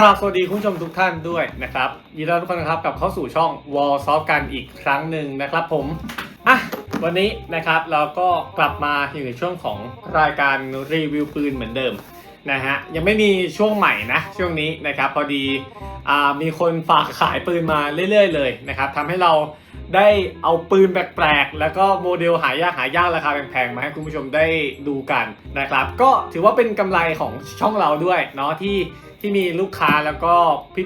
ครับสวัสดีคุณผู้ชมทุกท่านด้วยนะครับยินดีต้อนรับทุกคนนะครับกลับเข้าสู่ช่อง Wall s o f กันอีกครั้งหนึ่งนะครับผมอะวันนี้นะครับเราก็กลับมาอยู่ในช่วงของรายการรีวิวปืนเหมือนเดิมนะฮะยังไม่มีช่วงใหม่นะช่วงนี้นะครับพอดีอ่ามีคนฝากขายปืนมาเรื่อย ๆ เลยนะครับทำให้เราได้เอาปืนแปลกๆ แล้วก็โมเดลหายากหายากราคาแพงๆ มาให้คุณผู้ชมได้ดูกันนะครับ ก็ถือว่าเป็นกำไรของช่องเราด้วยเนาะที่ ที่มีลูกค้าแล้วก็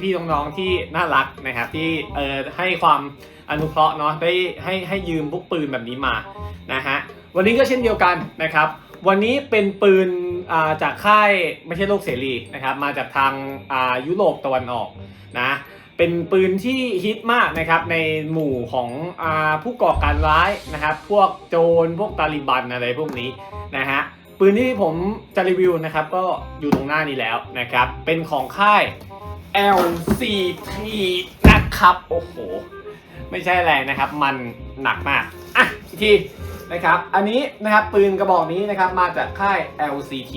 พี่ๆน้องๆที่น่ารักนะครับที่เอ่อให้ความอนุเคราะห์เนาะได้ให้ให้ยืมพวกปืนแบบนี้มานะฮะวันนี้ก็เช่นเดียวกันนะครับ วันนี้เป็นปืนอ่าจากค่ายไม่ใช่โลกเสรีนะครับ มาจากทางอ่ายุโรปตะวันออกนะเป็นปืนที่ฮิตมากนะครับในหมู่ของอาผู้ก่อการร้ายนะครับ พวกโจรพวกตาลิบันอะไรพวกนี้นะฮะ ปืนที่ผมจะรีวิวนะครับ ก็อยู่ตรงหน้านี้แล้วนะครับ เป็นของค่าย LCT นะครับ โอ้โห ไม่ใช่อะไรนะครับ มันหนักมาก อะอีกทีนะครับ อันนี้นะครับปืนกระบอกนี้นะครับมาจากค่าย LCT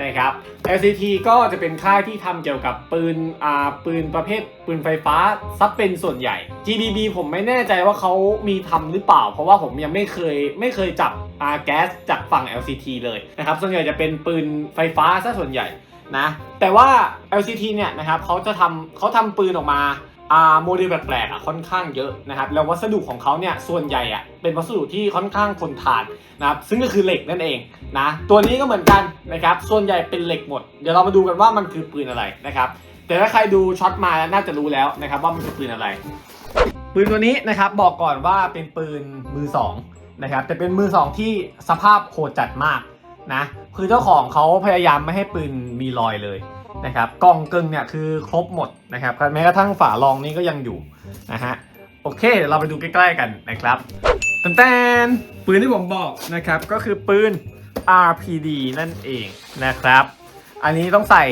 นะครับ LCT ก็จะเป็นค่ายที่ทำเกี่ยวกับปืนอ่าปืนประเภทปืนไฟฟ้าซับเป็นส่วนใหญ่ GBB ผมไม่แน่ใจว่าเขามีทำหรือเปล่า เพราะว่าผมยังไม่เคยไม่เคยจับอาแก๊สจากฝั่ง LCT เลยนะครับ ส่วนใหญ่จะเป็นปืนไฟฟ้าซะส่วนใหญ่นะ แต่ว่า LCT เนี่ยนะครับเขาจะทำเขาทำปืนออกมา อ่าโมเดลแปลกๆอะค่อนข้างเยอะนะครับแล้ววัสดุของเขาเนี่ยส่วนใหญ่อะเป็นวัสดุที่ค่อนข้างทนทานนะครับซึ่งก็คือเหล็กนั่นเองนะตัวนี้ก็เหมือนกันนะครับส่วนใหญ่เป็นเหล็กหมด เดี๋ยวเรามาดูกันว่ามันคือปืนอะไรนะครับแต่ถ้าใครดูช็อตมาน่าจะรู้แล้วนะครับว่ามันคือปืนอะไร ปืนตัวนี้นะครับบอกก่อนว่าเป็นปืนมือสองนะครับแต่เป็นมือสองที่สภาพโหดจัดมากนะคือเจ้าของเขาพยายามไม่ให้ปืนมีรอยเลย นะครับกล่องกึ่งเนี่ยคือครบหมดนะครับแม้กระทั่งฝารองนี้ก็ยังอยู่นะฮะโอเคเดี๋ยวเราไปดูใกล้ๆกันนะครับแตนปืนที่ผมบอกนะครับก็คือปืน RPD นั่นเองนะครับ อันนี้ต้องใส่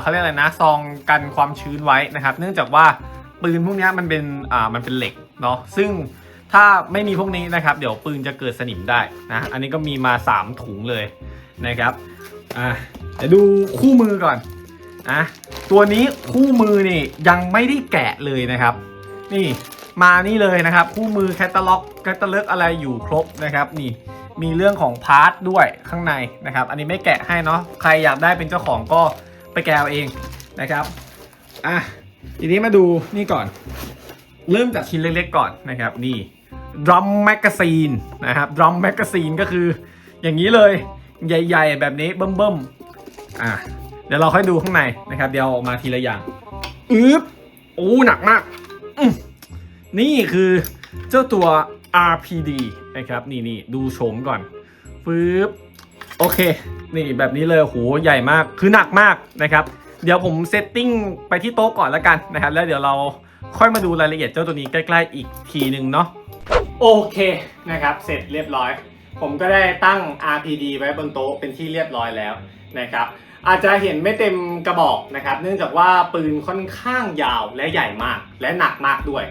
เขาเรียกอะไรนะซองกันความชื้นไว้นะครับ เนื่องจากว่าปืนพวกนี้มันเป็นอ่ามันเป็นเหล็กเนาะซึ่งถ้าไม่มีพวกนี้นะครับ เดี๋ยวปืนจะเกิดสนิมได้นะอันนี้ก็มีมา 3 ถุงเลยนะครับ อะเดี๋ยวดูคู่มือก่อนนะตัวนี้คู่มือนี่ยังไม่ได้แกะเลยนะครับ นี่มานี่เลยนะครับ คู่มือแคตตาล็อกแคตตาล็อกอะไรอยู่ครบนะครับ นี่มีเรื่องของพาร์ทด้วยข้างในนะครับ อันนี้ไม่แกะให้เนาะใครอยากได้เป็นเจ้าของก็ไปแกะเอาเองนะครับอะทีนี้มาดูนี่ก่อน เริ่มจากชิ้นเล็กๆก่อนนะครับนี่ drum magazine นะครับ drum magazine ก็คืออย่างนี้เลย ใหญ่ ๆ แบบนี้เบิ่มๆอะเดี๋ยวเราค่อยดูข้างในนะครับ เดี๋ยวออกมาทีละอย่างอึ๊บโอ้หนักมากอื้อนี่คือเจ้าตัว RPD นะครับนี่นี่ดูโฉมก่อนฟืบโอเค นี่แบบนี้เลยโหใหญ่มากคือหนักมากนะครับ เดี๋ยวผมเซตติ้งไปที่โต๊ะก่อนแล้วกันนะครับ แล้วเดี๋ยวเราค่อยมาดูรายละเอียดเจ้าตัวนี้ใกล้ ๆ อีกทีหนึ่งเนาะโอเคนะครับ เสร็จเรียบร้อย ผมก็ได้ตั้ง RPD ไว้บนโต๊ะเป็นที่เรียบร้อยแล้วนะครับ อาจจะเห็นไม่เต็มกระบอกนะครับ เนื่องจากว่าปืนค่อนข้างยาวและใหญ่มากและหนักมากด้วย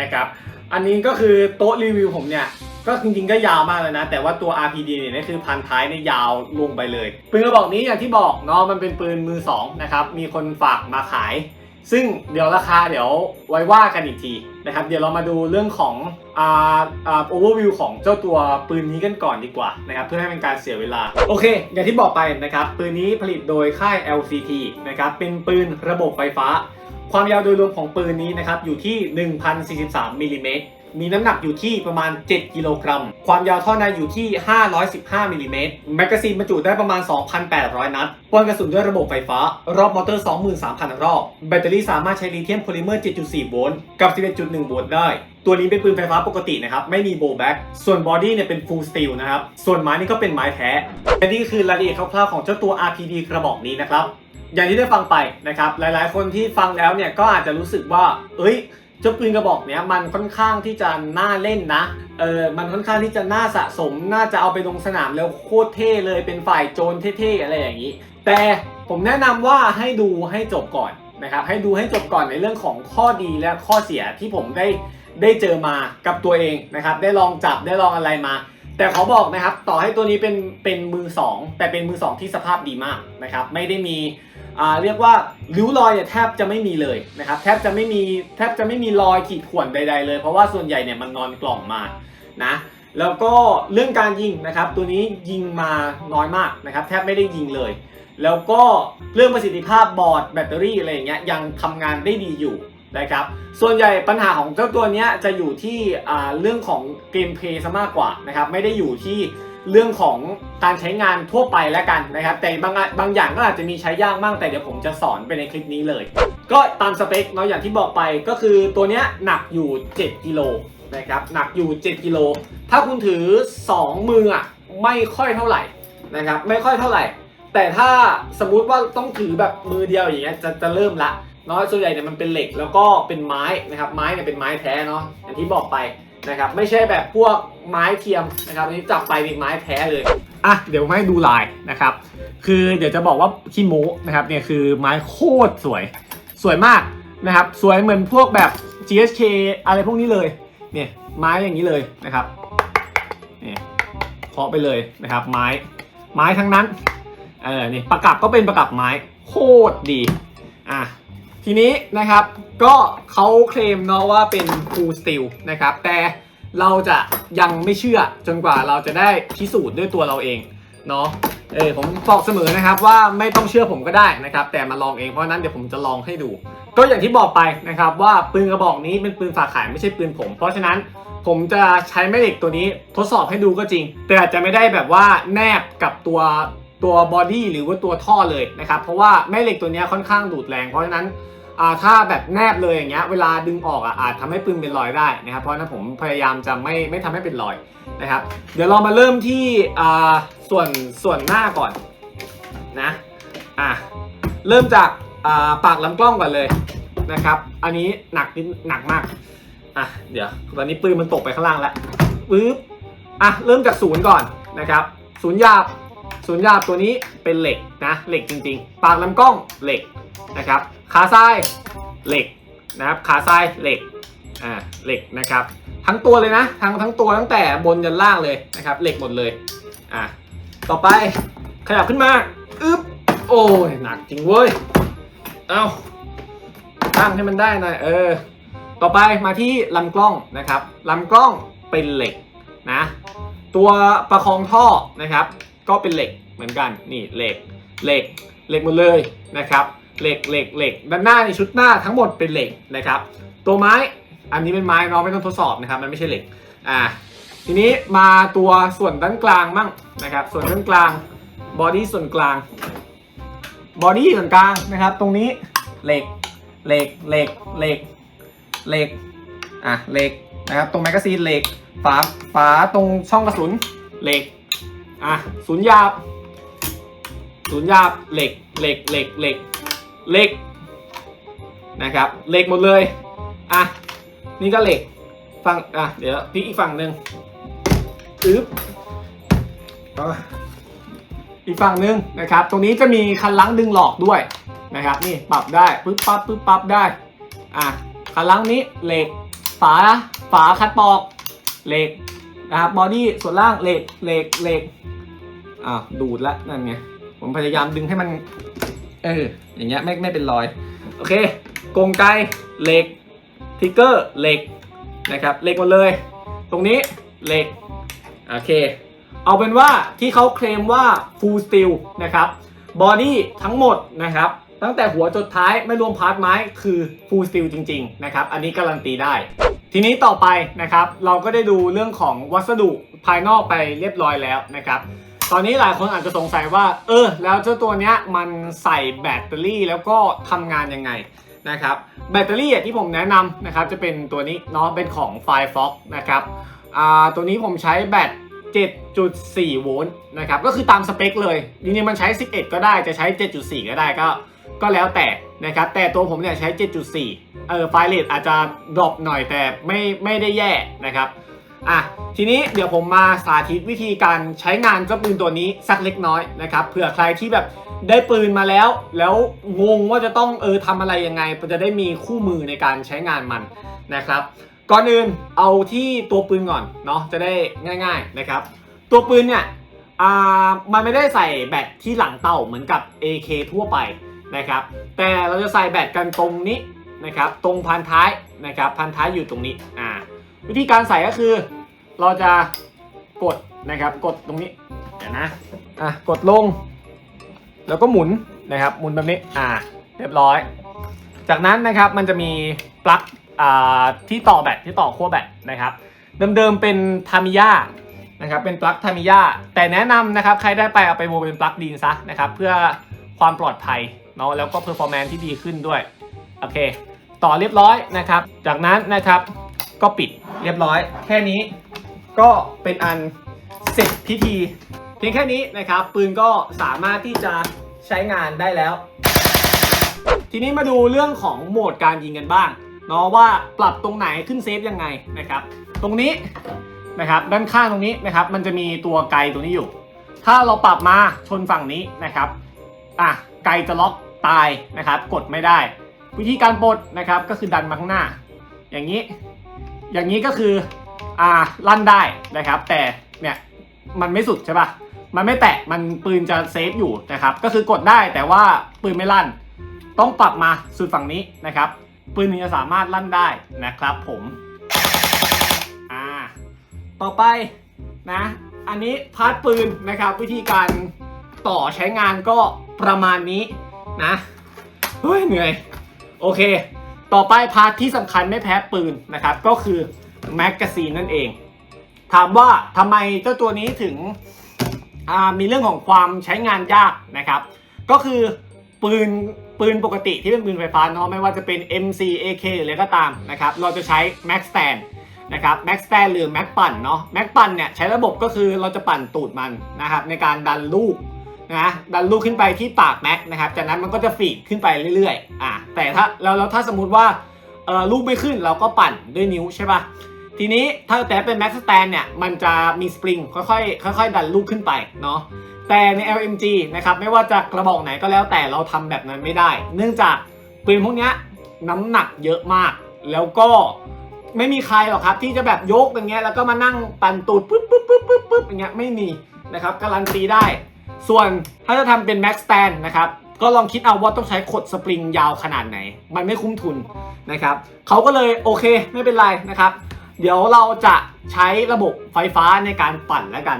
นะครับ อันนี้ก็คือโต๊ะรีวิวผมเนี่ยก็จริงๆก็ยาวมากเลยนะ แต่ว่าตัว RPD เนี่ยนี่คือพันท้ายเนี่ยยาวลงไปเลยปืนกระบอกนี้อย่างที่บอกเนาะมันเป็นปืนมือสองนะครับมีคนฝากมาขาย ซึ่งเดี๋ยวราคาเดี๋ยวไว้ว่ากันอีกทีนะครับ เดี๋ยวเรามาดูเรื่องของอ่าอ่าโอเวอร์วิวของเจ้าตัวปืนนี้กันก่อนดีกว่านะครับเพื่อให้เป็นการเสียเวลา โอเค อย่างที่บอกไปนะครับปืนนี้ผลิตโดยค่าย LCT นะครับเป็นปืนระบบไฟฟ้า ความยาวโดยรวมของปืนนี้นะครับอยู่ที่ 1,043มิลลิเมตร มีน้ำหนักอยู่ที่ประมาณ 7 กิโลกรัม ความยาวท่อในอยู่ที่ 515มิลลิเมตรแมกกาซีนบรรจุได้ประมาณ 2,800 นัดปล่อยกระสุนด้วยระบบไฟฟ้า รอบมอเตอร์ 23,000 รอบ แบตเตอรี่สามารถใช้ลิเธียมโพลิเมอร์ 7.4 โวลต์กับ 11.1 โวลต์ได้ ตัวนี้เป็นปืนไฟฟ้าปกตินะครับ ไม่มีโบแบ็กส่วนบอดี้เนี่ยเป็นฟูลสตีลนะครับ ส่วนไม้นี่ก็เป็นไม้แท้และนี่ก็คือรายละเอียดคร่าวๆของเจ้าตัว RPD กระบอกนี้นะครับอย่างที่ได้ฟังไปนะครับหลายๆ คนที่ฟังแล้วเนี่ยก็อาจจะรู้สึกว่า เอ้ย เจ้าปืนกระบอกเนี้ยมันค่อนข้างที่จะน่าเล่นนะ เออ มันค่อนข้างที่จะน่าสะสม น่าจะเอาไปลงสนามแล้วโคตรเท่เลย เป็นฝ่ายโจรเท่ๆอะไรอย่างนี้ แต่ผมแนะนำว่าให้ดูให้จบก่อนนะครับ ให้ดูให้จบก่อนในเรื่องของข้อดีและข้อเสียที่ผมได้ได้เจอมากับตัวเองนะครับ ได้ลองจับได้ลองอะไรมา แต่ขอบอกนะครับ ต่อให้ตัวนี้เป็นเป็นมือสองแต่เป็นมือสองที่สภาพดีมากนะครับ ไม่ได้มี เรียกว่าริ้วรอยเนี่ยแทบจะไม่มีเลยนะครับแทบจะไม่มีแทบจะไม่มีรอยขีดข่วนใด ๆ เลย เพราะว่าส่วนใหญ่เนี่ยมันนอนกล่องมานะแล้วก็เรื่องการยิงนะครับตัวนี้ยิงมาน้อยมากนะครับแทบไม่ได้ยิงเลย แล้วก็เรื่องประสิทธิภาพบอร์ดแบตเตอรี่อะไรอย่างเงี้ยยังทำงานได้ดีอยู่นะครับส่วนใหญ่ปัญหาของเจ้าตัวเนี้ยจะอยู่ที่อ่าเรื่องของเกมเพลย์ซะมากกว่านะครับไม่ได้อยู่ที่ เรื่องของการใช้งานทั่วไปแล้วกันนะครับ แต่บางบางอย่างก็อาจจะมีใช้ยากบ้างแต่เดี๋ยวผมจะสอนไปในคลิปนี้เลย ก็ตามสเปคเนาะอย่างที่บอกไปก็คือตัวเนี้ยหนักอยู่ 7กิโลนะครับหนักอยู่ 7กิโลถ้าคุณถือ 2 มืออะไม่ค่อยเท่าไหร่นะครับไม่ค่อยเท่าไหร่ แต่ถ้าสมมุติว่าต้องถือแบบมือเดียวอย่างเงี้ยจะจะเริ่มละเนาะส่วนใหญ่เนี่ยมันเป็นเหล็กแล้วก็เป็นไม้นะครับไม้เนี่ยเป็นไม้แท้เนาะอย่างที่บอกไป นะครับไม่ใช่แบบพวกไม้เทียมนะครับอันนี้จับไปเป็นไม้แท้เลยอะเดี๋ยวให้ดูลายนะครับ คือเดี๋ยวจะบอกว่าขี้โมนะครับเนี่ยคือไม้โคตรสวยสวยมากนะครับสวยเหมือนพวกแบบ GSK อะไรพวกนี้เลยเนี่ยไม้อย่างนี้เลยนะครับเนี่ยเคาะไปเลยนะครับ ไม้ไม้ทั้งนั้นเออนี่ประกับก็เป็นประกับไม้โคตรดีอะ ทีนี้นะครับก็เขาเคลมเนาะว่าเป็น full steel นะครับ แต่เราจะยังไม่เชื่อจนกว่าเราจะได้พิสูจน์ด้วยตัวเราเองเนาะเออผมบอกเสมอนะครับว่าไม่ต้องเชื่อผมก็ได้นะครับ แต่มาลองเองเพราะนั้นเดี๋ยวผมจะลองให้ดู ก็อย่างที่บอกไปนะครับว่าปืนกระบอกนี้เป็นปืนฝากขายไม่ใช่ปืนผม เพราะฉะนั้นผมจะใช้แม่เหล็กตัวนี้ทดสอบให้ดูก็จริง แต่อาจจะไม่ได้แบบว่าแนบกับตัวตัวบอดี้หรือว่าตัวท่อเลยนะครับ เพราะว่าแม่เหล็กตัวนี้ค่อนข้างดูดแรง เพราะฉะนั้น ถ้าแบบแนบเลยอย่างเงี้ยเวลาดึงออกอะอาจทำให้ปืนเป็นรอยได้นะครับเพราะนั้นผมพยายามจะไม่ไม่ทำให้เป็นรอยนะครับ เดี๋ยวเรามาเริ่มที่อ่าส่วนส่วนหน้าก่อนนะอะเริ่มจากอ่าปากลำกล้องก่อนเลยนะครับ อันนี้หนักนิดหนักมากอะเดี๋ยวตอนนี้ปืนมันตกไปข้างล่างแล้วปึ๊บอะเริ่มจากศูนย์ก่อนนะครับศูนย์หยาบศูนย์หยาบตัวนี้เป็นเหล็กนะเหล็กจริง ๆ ปากลำกล้องเหล็กนะครับ ขาซ้ายเหล็กนะครับขาซ้ายเหล็กอ่าเหล็กนะครับ ทั้งตัวเลยนะทั้งทั้งตัวตั้งแต่บนยันล่างเลยนะครับเหล็กหมดเลยอะต่อไปขยับขึ้นมาอึ๊บโอ้ยหนักจริงเว้ยเอาตั้งให้มันได้หน่อยเออ ต่อไปมาที่ลำกล้องนะครับลำกล้องเป็นเหล็กนะตัวประคองท่อนะครับ ก็เป็นเหล็กเหมือนกันนี่เหล็กเหล็กเหล็กหมดเลยนะครับ เหล็กเหล็กเหล็กด้านหน้าในชุดหน้าทั้งหมดเป็นเหล็กนะครับ ตัวไม้อันนี้เป็นไม้เนาไม่ต้องทดสอบนะครับ มันไม่ใช่เหล็กอ่าทีนี้มาตัวส่วนด้านกลางมั่งนะครับ ส่วนด้านกลางบอดี้ส่วนกลางบอดี้ส่วนกลางนะครับ ตรงนี้เหล็กเหล็กเหล็กเหล็กเหล็กอะเหล็กนะครับตรงแมกกาซีนเหล็กฝาฝาตรงช่องกระสุนเหล็กอะศูนย์หยาบศูนย์หยาบเหล็กเหล็กเหล็กเหล็ก เหล็กนะครับเหล็กหมดเลยอะนี่ก็เหล็กฝั่งอะเดี๋ยวพลิกอีกฝั่งหนึ่งอึ๊บเอาอีกฝั่งหนึ่งนะครับ ตรงนี้จะมีคันลังดึงหลอกด้วยนะครับนี่ปรับได้ปึ๊บปั๊บปึ๊บปั๊บได้อะคันลังนี้เหล็กฝาฝาคัดปอกเหล็กนะครับบอดี้ส่วนล่างเหล็กเหล็กเหล็กอ่าวดูดละนั่นไงผมพยายามดึงให้มัน เอออย่างเงี้ยไม่ไม่เป็นรอย โอเคกงไกเหล็กทิกเกอร์เหล็กนะครับเหล็กหมดเลย ตรงนี้เหล็กโอเค เอาเป็นว่าที่เขาเคลมว่า full steel นะครับบอดี้ทั้งหมดนะครับ ตั้งแต่หัวจดท้ายไม่รวมพาร์ทไม้คือ full steel จริง ๆ นะครับ อันนี้การันตีได้ ทีนี้ต่อไปนะครับ เราก็ได้ดูเรื่องของวัสดุภายนอกไปเรียบร้อยแล้วนะครับ ตอนนี้หลายคนอาจจะสงสัยว่า เออ แล้วเจ้าตัวเนี้ยมันใส่แบตเตอรี่แล้วก็ทำงานยังไงนะครับแบตเตอรี่อะที่ผมแนะนำนะครับจะเป็นตัวนี้เนาะเป็นของ f i r e f o x นะครับอ่าตัวนี้ผมใช้แบต7.4 โวลต์นะครับก็คือตามสเปคเลยจริงๆมันใช้ 11 ก็ได้จะใช้ 7.4 ก็ได้ก็ก็แล้วแต่นะครับแต่ตัวผมเนี่ยใช้ 7.4 เออไฟล์เรทอาจจะดรอปหน่อยแต่ไม่ไม่ได้แย่นะครับ อะทีนี้เดี๋ยวผมมาสาธิตวิธีการใช้งานเจ้าปืนตัวนี้สักเล็กน้อยนะครับเผื่อใครที่แบบได้ปืนมาแล้ว แล้วงงว่าจะต้องเออทำอะไรยังไงจะได้มีคู่มือในการใช้งานมันนะครับ ก่อนอื่นเอาที่ตัวปืนก่อนเนาะจะได้ง่าย ๆนะครับ ตัวปืนเนี่ยอ่ามันไม่ได้ใส่แบตที่หลังเต่าเหมือนกับ AK ทั่วไปนะครับ แต่เราจะใส่แบตกันตรงนี้นะครับ ตรงพันท้ายนะครับ พันท้ายอยู่ตรงนี้อ่า วิธีการใส่ก็คือ เราจะกดนะครับ กดตรงนี้เดี๋ยวนะอะกดลง แล้วก็หมุนนะครับ หมุนแบบนี้อ่าเรียบร้อย จากนั้นนะครับมันจะมีปลั๊กอ่าที่ต่อแบตที่ต่อขั้วแบตนะครับ เดิมๆเป็นทามิยานะครับเป็นปลั๊กทามิยาแต่แนะนำนะครับใครได้ไปเอาไปโมเป็นปลั๊กดีนซะนะครับ เพื่อความปลอดภัยเนาะแล้วก็เพอร์ฟอร์แมนซ์ที่ดีขึ้นด้วย โอเค ต่อเรียบร้อยนะครับ จากนั้นนะครับ ก็ปิดเรียบร้อย แค่นี้ก็เป็นอันเสร็จพิธี เพียงแค่นี้นะครับ ปืนก็สามารถที่จะใช้งานได้แล้ว ทีนี้มาดูเรื่องของโหมดการยิงกันบ้างเนาะว่าปรับตรงไหนขึ้นเซฟยังไงนะครับ ตรงนี้นะครับด้านข้างตรงนี้นะครับ มันจะมีตัวไกลตัวนี้อยู่ ถ้าเราปรับมาชนฝั่งนี้นะครับอะไกลจะล็อกตายนะครับ กดไม่ได้ วิธีการปลดนะครับก็คือดันมาข้างหน้า อย่างนี้ อย่างนี้ก็คืออ่าลั่นได้นะครับ แต่เนี่ยมันไม่สุดใช่ปะมันไม่แตะมันปืนจะเซฟอยู่นะครับ ก็คือกดได้แต่ว่าปืนไม่ลั่น ต้องปรับมาสุดฝั่งนี้นะครับ ปืนถึงจะสามารถลั่นได้นะครับ ผมอ่าต่อไปนะ อันนี้พาร์ทปืนนะครับ วิธีการต่อใช้งานก็ประมาณนี้นะเฮ้ยเหนื่อย โอเค ต่อไปพาร์ทที่สำคัญไม่แพ้ปืนนะครับก็คือแมกกาซีนนั่นเอง ถามว่าทำไมเจ้าตัวนี้ถึงมีเรื่องของความใช้งานยากนะครับ ก็คือปืนปืนปกติที่เป็นปืนไฟฟ้าเนาะไม่ว่าจะเป็น MC AK หรืออะไรก็ตามนะครับเราจะใช้ Max Stand นะครับ Max Stand หรือ Max ปั่นเนาะ Max ปั่นเนี่ยใช้ระบบก็คือเราจะปั่นตูดมันนะครับในการดันลูก นะดันลูกขึ้นไปที่ปากแม็กนะครับ จากนั้นมันก็จะฝีดขึ้นไปเรื่อยๆ อะแต่ถ้าแล้วแล้วถ้าสมมติว่าเออลูกไม่ขึ้นเราก็ปั่นด้วยนิ้วใช่ปะทีนี้ถ้าแต่เป็น Max Stand เนี่ยมันจะมีสปริงค่อยๆค่อย ๆ ดันลูกขึ้นไปเนาะแต่ใน LMG นะครับไม่ว่าจะกระบอกไหนก็แล้วแต่เราทำแบบนั้นไม่ได้ เนื่องจากปืนพวกนี้น้ำหนักเยอะมาก แล้วก็ไม่มีใครหรอกครับที่จะแบบยกอย่างเงี้ยแล้วก็มานั่งปั่นตูดปุ๊บปุ๊บปุ๊บปุ๊บปุ๊บอย่างเงี้ยไม่มีนะครับการันตีได้ ส่วนถ้าจะทำเป็น Max Stand นะครับก็ลองคิดเอาว่าต้องใช้ขดสปริงยาวขนาดไหน มันไม่คุ้มทุนนะครับเขาก็เลยโอเคไม่เป็นไรนะครับ เดี๋ยวเราจะใช้ระบบไฟฟ้าในการปั่นแล้วกัน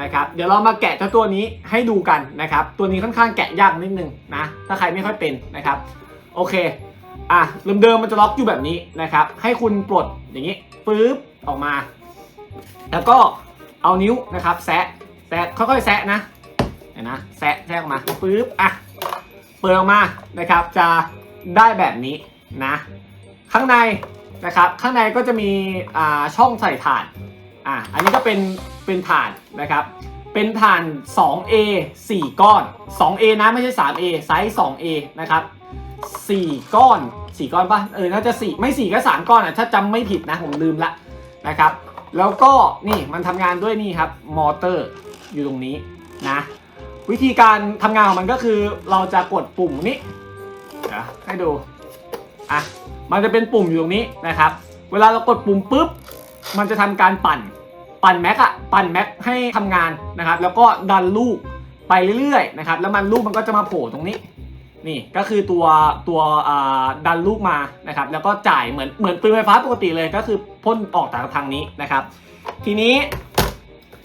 นะครับ เดี๋ยวเรามาแกะเจ้าตัวนี้ให้ดูกันนะครับ ตัวนี้ค่อนข้างแกะยากนิดนึงนะ ถ้าใครไม่ค่อยเป็นนะครับ โอเค อะเดิมๆมันจะล็อกอยู่แบบนี้นะครับ ให้คุณปลดอย่างนี้ปึ๊บออกมา แล้วก็เอานิ้วนะครับ แซะแซะค่อยๆแซะนะ นนะแซะแซะออกมาปึ๊บอะเปิดออกมานะครับ จะได้แบบนี้นะข้างในนะครับข้างในก็จะมีอ่าช่องใส่ถ่านอะอันนี้ก็เป็นเป็นถ่านนะครับ เป็นถ่าน 2A 4 ก้อน 2A นะไม่ใช่ 3A ไซส์ 2A นะครับ4 ก้อน 4 ก้อนปะเออน่าจะ 4 ไม่ 4 ก็ 3 ก้อนอะถ้าจำไม่ผิดนะผมลืมละนะครับ แล้วก็นี่มันทำงานด้วยนี่ครับมอเตอร์อยู่ตรงนี้นะ วิธีการทำงานของมันก็คือเราจะกดปุ่มนี้ให้ดูอะมันจะเป็นปุ่มอยู่ตรงนี้นะครับ เวลาเรากดปุ่มปุ๊บมันจะทำการปั่นปั่นแม็กอะปั่นแม็กให้ทำงานนะครับ แล้วก็ดันลูกไปเรื่อยๆนะครับ แล้วมันลูกมันก็จะมาโผล่ตรงนี้นี่ก็คือตัวตัวดันลูกมานะครับ แล้วก็จ่ายเหมือนเหมือนปืนไฟฟ้าปกติเลยก็คือพ่นออกจากทางนี้นะครับ ทีนี้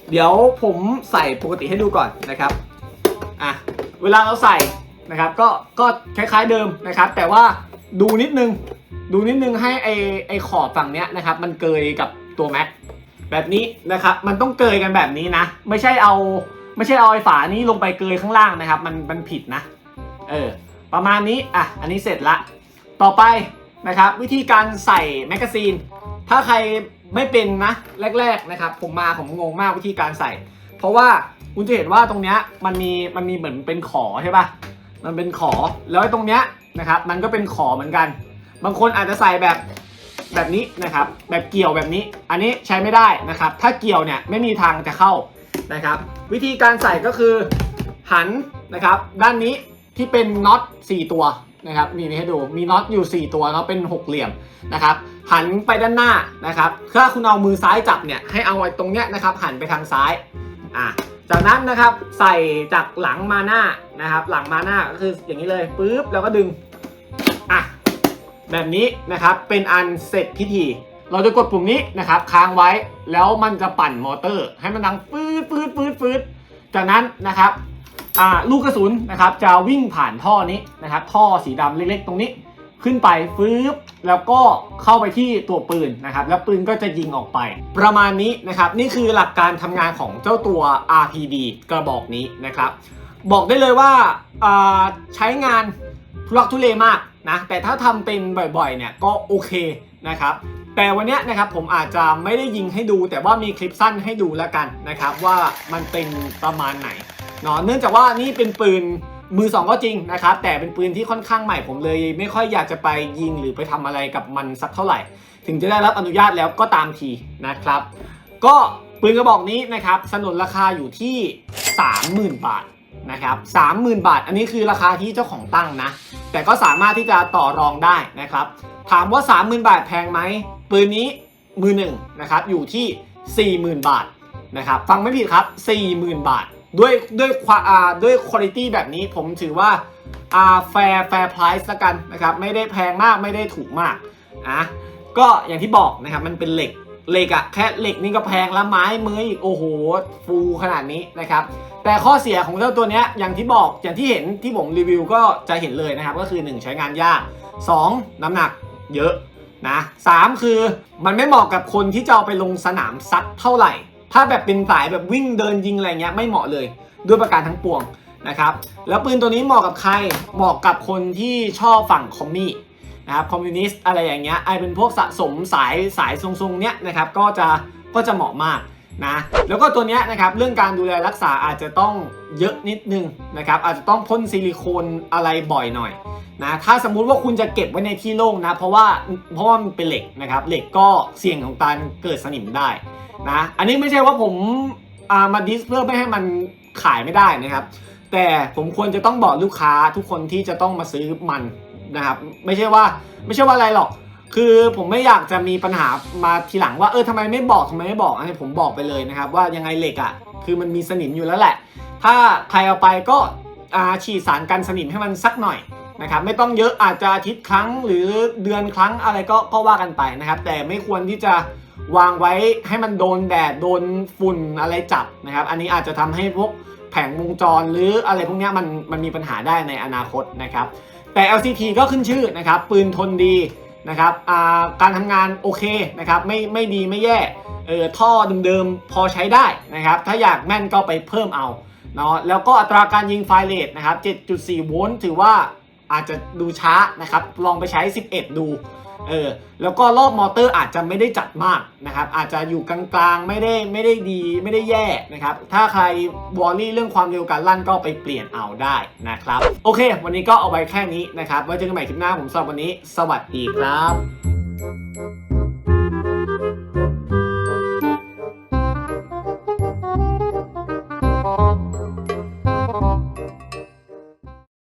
เดี๋ยวผมใส่ปกติให้ดูก่อนนะครับ อะเวลาเราใส่นะครับก็ก็คล้ายๆเดิมนะครับ แต่ว่าดูนิดนึงดูนิดนึงให้ไอไอขอบฝั่งเนี้ยนะครับ มันเกยกับตัวแม็กแบบนี้นะครับมันต้องเกยกันแบบนี้นะ ไม่ใช่เอาไม่ใช่เอาไอฝานี้ลงไปเกยข้างล่างนะครับ มันมันผิดนะเออประมาณนี้อะอันนี้เสร็จละต่อไปนะครับ วิธีการใส่แมกกาซีน ถ้าใครไม่เป็นนะแรก ๆนะครับ ผมมาผมงงมากวิธีการใส่ เพราะว่าคุณจะเห็นว่าตรงเนี้ยมันมีมันมีเหมือนเป็นขอใช่ปะมันเป็นขอแล้วตรงเนี้ยนะครับ มันก็เป็นขอเหมือนกัน บางคนอาจจะใส่แบบแบบนี้นะครับ แบบเกี่ยวแบบนี้ อันนี้ใช้ไม่ได้นะครับ ถ้าเกี่ยวเนี่ยไม่มีทางจะเข้านะครับ วิธีการใส่ก็คือหันนะครับ ด้านนี้ที่เป็นน็อต4ตัวนะครับมีนี่ให้ดูมีน็อตอยู่ 4 ตัวเนาะเป็นหกเหลี่ยมนะครับหันไปด้านหน้านะครับถ้าคุณเอามือซ้ายจับเนี่ยให้เอาไว้ตรงเนี้ยนะครับหันไปทางซ้าย อะจากนั้นนะครับใส่จากหลังมาหน้านะครับ หลังมาหน้าก็คืออย่างนี้เลยปุ๊บแล้วก็ดึงอะแบบนี้นะครับเป็นอันเสร็จพิธี เราจะกดปุ่มนี้นะครับค้างไว้แล้วมันจะปั่นมอเตอร์ ให้มันดังฟืดฟืดฟืดฟืดจากนั้นนะครับลูกกระสุนนะครับจะวิ่งผ่านท่อนี้นะครับ ท่อสีดำเล็กๆตรงนี้ ขึ้นไปฟืบแล้วก็เข้าไปที่ตัวปืนนะครับแล้วปืนก็จะยิงออกไป ประมาณนี้นะครับนี่คือหลักการทำงานของเจ้าตัว RPD กระบอกนี้นะครับ บอกได้เลยว่าาใช้งานทุลักทุเลมากนะแต่ถ้าทำเป็นบ่อยๆเนี่ยก็โอเคนะครับแต่วันนี้นะครับผมอาจจะไม่ได้ยิงให้ดู แต่ว่ามีคลิปสั้นให้ดูแล้วกันนะครับว่ามันเป็นประมาณไหนเนาะเนื่องจากว่านี่เป็นปืน มือสองก็จริงนะครับแต่เป็นปืนที่ค่อนข้างใหม่ผมเลย ไม่ค่อยอยากจะไปยิงหรือไปทำอะไรกับมันสักเท่าไหร่ ถึงจะได้รับอนุญาตแล้วก็ตามทีนะครับ ก็ปืนกระบอกนี้นะครับสนนราคาอยู่ที่ 30,000 บาทนะครับ30,000 บาท อันนี้คือราคาที่เจ้าของตั้งนะ แต่ก็สามารถที่จะต่อรองได้นะครับ ถามว่า 30,000 บาทแพงไหมปืนนี้มือหนึ่งนะครับอยู่ที่ 40,000 บาทนะครับ ฟังไม่ผิดครับ 40,000 บาท ด้วยด้วยควาอ่าด้วยคุณภาพแบบนี้ผมถือว่าอ่าแฟร์แฟร์ไพรซ์ละกันนะครับไม่ได้แพงมากไม่ได้ถูกมากอะก็อย่างที่บอกนะครับมันเป็นเหล็กเหล็กอะแค่เหล็กนี่ก็แพงแล้วไม้มืออีกโอ้โหฟูขนาดนี้นะครับแต่ข้อเสียของเจ้าตัวเนี้ยอย่างที่บอกอย่างที่เห็นที่ผมรีวิวก็จะเห็นเลยนะครับก็คือ 1 ใช้งานยาก 2 น้ำหนักเยอะนะสามคือมันไม่เหมาะกับคนที่จะเอาไปลงสนามซักเท่าไหร่ ถ้าแบบเป็นสายแบบวิ่งเดินยิงอะไรเงี้ยไม่เหมาะเลยด้วยประการทั้งปวงนะครับแล้วปืนตัวนี้เหมาะกับใครเหมาะกับคนที่ชอบฝั่งคอมมี่นะครับคอมมิวนิสต์อะไรอย่างเงี้ยไอเป็นพวกสะสมสายสายทรงๆเนี้ยนะครับก็จะก็จะเหมาะมากนะแล้วก็ตัวเนี้ยนะครับเรื่องการดูแลรักษาอาจจะต้องเยอะนิดนึงนะครับอาจจะต้องพ่นซิลิโคนอะไรบ่อยหน่อยนะถ้าสมมุติว่าคุณจะเก็บไว้ในที่โล่งนะเพราะว่าเพราะว่ามันเป็นเหล็กนะครับเหล็กก็เสี่ยงของการเกิดสนิมได้ นะอันนี้ไม่ใช่ว่าผมามาดิสเพื่อไม่ให้มันขายไม่ได้นะครับ แต่ผมควรจะต้องบอกลูกค้าทุกคนที่จะต้องมาซื้อมันนะครับ ไม่ใช่ว่าไม่ใช่ว่าอะไรหรอก คือผมไม่อยากจะมีปัญหามาทีหลังว่าเออทำไมไม่บอกทำไมไม่บอกอันนี้ผมบอกไปเลยนะครับ ว่ายังไงเหล็กอะ่ะ คือมันมีสนิมอยู่แล้วแหละ ถ้าใครเอาไปก็อาฉีดสารกันสนิมให้มันสักหน่อยนะครับไม่ต้องเยอะอาจจะอาทิตย์ครั้งหรือเดือนครั้งอะไรก็ก็ว่ากันไปนะครับ แต่ไม่ควรที่จะ วางไว้ให้มันโดนแดดโดนฝุ่นอะไรจับนะครับ อันนี้อาจจะทำให้พวกแผงวงจรหรืออะไรพวกนี้มันมันมีปัญหาได้ในอนาคตนะครับ แต่ LCT ก็ขึ้นชื่อนะครับ ปืนทนดีนะครับการทำงานโอเคนะครับไม่ไม่ดีไม่แย่เออท่อเดิมๆพอใช้ได้นะครับ ถ้าอยากแม่นก็ไปเพิ่มเอาเนาะแล้วก็อัตราการยิงไฟเรทนะครับ 7.4 โวลต์ถือว่าอาจจะดูช้านะครับ ลองไปใช้ 11 ดู เออแล้วก็รอบมอเตอร์อาจจะไม่ได้จัดมากนะครับ อาจจะอยู่กลางๆไม่ได้ไม่ได้ดีไม่ได้แย่นะครับ ถ้าใครวอรี่เรื่องความเร็วการลั่นก็ไปเปลี่ยนเอาได้นะครับ โอเค วันนี้ก็เอาไว้แค่นี้นะครับไว้เจอกันใหม่คลิปหน้าผมสำหรับวันนี้ สวัสดีครับ